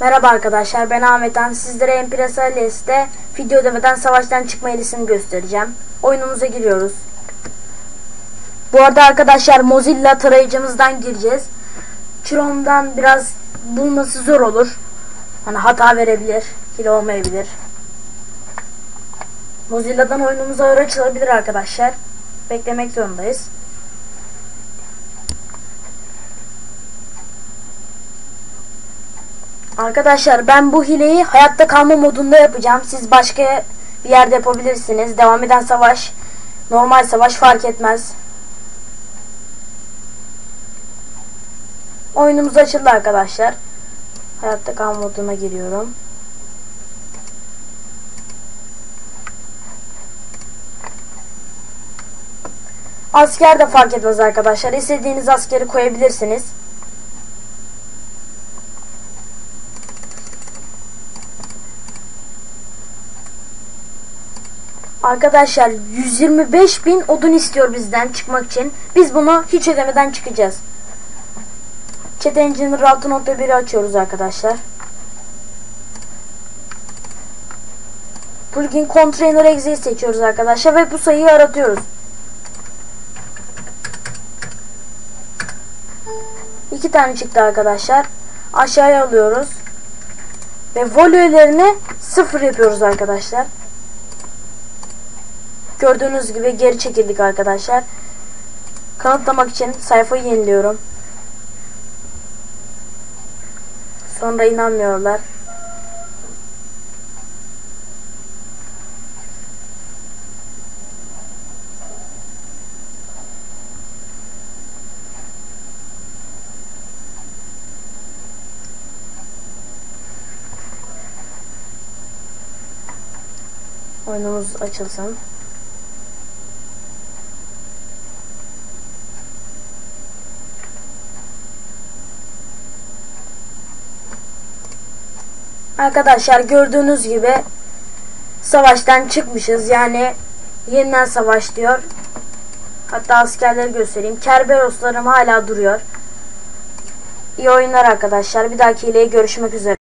Merhaba arkadaşlar ben Ahmet Han. Sizlere Empresa Leste video ödemeden savaştan çıkma hilesini göstereceğim. Oyunumuza giriyoruz. Bu arada arkadaşlar Mozilla tarayıcımızdan gireceğiz. Chrome'dan biraz bulması zor olur. Hani hata verebilir, hile olmayabilir. Mozilla'dan oyunumuz ağır açılabilir arkadaşlar. Beklemek zorundayız. Arkadaşlar ben bu hileyi hayatta kalma modunda yapacağım. Siz başka bir yerde yapabilirsiniz. Devam eden savaş, normal savaş fark etmez. Oyunumuz açıldı arkadaşlar. Hayatta kalma moduna giriyorum. Asker de fark etmez arkadaşlar. İstediğiniz askeri koyabilirsiniz. Arkadaşlar 125 bin odun istiyor bizden çıkmak için. Biz bunu hiç ödemeden çıkacağız. Chat Engineer 6.1'i açıyoruz arkadaşlar. Plugin Container Exe'yi seçiyoruz arkadaşlar ve bu sayıyı aratıyoruz. İki tane çıktı arkadaşlar. Aşağıya alıyoruz. Ve volümlerini sıfır yapıyoruz arkadaşlar. Gördüğünüz gibi geri çekildik arkadaşlar. Kanıtlamak için sayfayı yeniliyorum. Sonra inanmıyorlar. Oyunumuz açılsın. Arkadaşlar gördüğünüz gibi savaştan çıkmışız. Yani yeniden savaş diyor. Hatta askerleri göstereyim. Kerberoslarım hala duruyor. İyi oyunlar arkadaşlar. Bir dahaki ile görüşmek üzere.